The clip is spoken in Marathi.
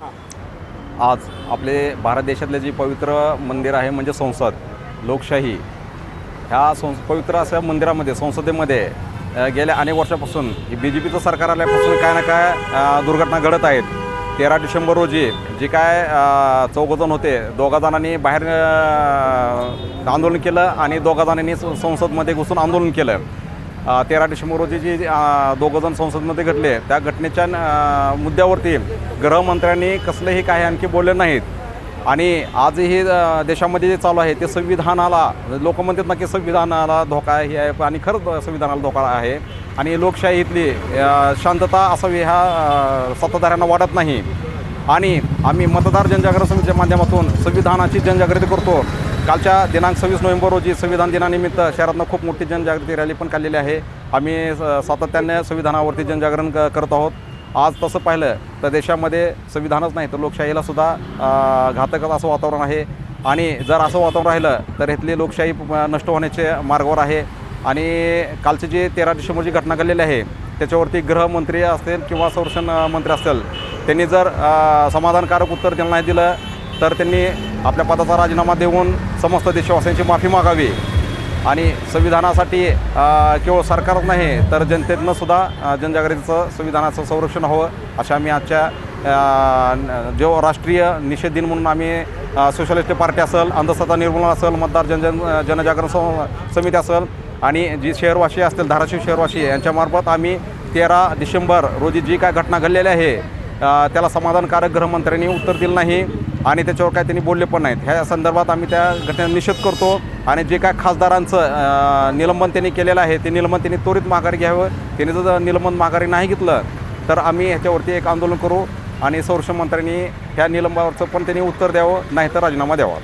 आज आपले भारत देशातले जे पवित्र मंदिर आहे म्हणजे संसद लोकशाही ह्या संस पवित्र अशा मंदिरामध्ये संसदेमध्ये गेल्या अनेक वर्षापासून बी जे पीचं सरकार आल्यापासून काय ना काय दुर्घटना घडत आहेत. तेरा डिसेंबर रोजी जे काय चौघजण होते दोघा जणांनी बाहेर आंदोलन केलं आणि दोघा जणांनी संसदमध्ये घुसून आंदोलन केलं. तेरा डिसेंबर रोजी जे दोघंजण संसदमध्ये घडले त्या घटनेच्या मुद्द्यावरती गृहमंत्र्यांनी कसलेही काही आणखी बोलले नाहीत. आणि आजही देशामध्ये जे चालू आहे ते संविधानाला लोक म्हणतात ना की संविधानाला धोका आहे हे आहे आणि खरंच संविधानाला धोका आहे. आणि लोकशाहीतली शांतता असावी ह्या सत्ताधाऱ्यांना वाटत नाही. आणि आम्ही मतदार जनजागरण समितीच्या माध्यमातून संविधानाची जनजागृती करतो. कालच्या दिनांक सव्वीस नोव्हेंबर रोजी संविधान दिनानिमित्त शहरातनं खूप मोठी जनजागृती रॅली पण काढलेली आहे. आम्ही स- सातत्याने संविधानावरती जनजागरण क करत आहोत. आज तसं पाहिलं तर देशामध्ये संविधानच नाही तर लोकशाहीला सुद्धा घातक असं वातावरण आहे. आणि जर असं वातावरण राहिलं तर इथली लोकशाही नष्ट होण्याचे मार्गावर आहे. आणि कालचे जे तेरा डिसेंबरची घटना घडलेली आहे त्याच्यावरती गृहमंत्री असतील किंवा संरक्षण मंत्री असतील त्यांनी जर समाधानकारक उत्तर त्यांना नाही दिलं तर त्यांनी आपल्या पदाचा राजीनामा देऊन समस्त देशवासियांची माफी मागावी. आणि संविधानासाठी केवळ सरकारच नाही तर जनतेतनं सुद्धा जनजागृतीचं संविधानाचं संरक्षण हवं अशा आम्ही आजच्या न- जो राष्ट्रीय निषेध दिन म्हणून आम्ही सोशलिस्ट पार्टी असेल अंधश्रद्धा निर्मूलन असेल मतदार जनजन जनजागरण समिती असेल आणि जी शहरवासी असतील धाराशिव शहरवासी यांच्यामार्फत आम्ही तेरा डिसेंबर रोजी जी काय घटना घडलेली आहे त्याला समाधानकारक गृहमंत्र्यांनी उत्तर दिलं नाही. आणि त्याच्यावर काय त्यांनी बोलले पण नाहीत. ह्या संदर्भात आम्ही त्या घटनेचा निषेध करतो आणि जे काय खासदारांचं निलंबन त्यांनी केलेलं आहे ते निलंबन त्यांनी त्वरित माघारी घ्यावं. त्यांनी जर निलंबन माघारी नाही घेतलं तर आम्ही ह्याच्यावरती एक आंदोलन करू आणि संरक्षण मंत्र्यांनी ह्या निलंबावरचं पण त्यांनी उत्तर द्यावं नाही तर राजीनामा द्यावा.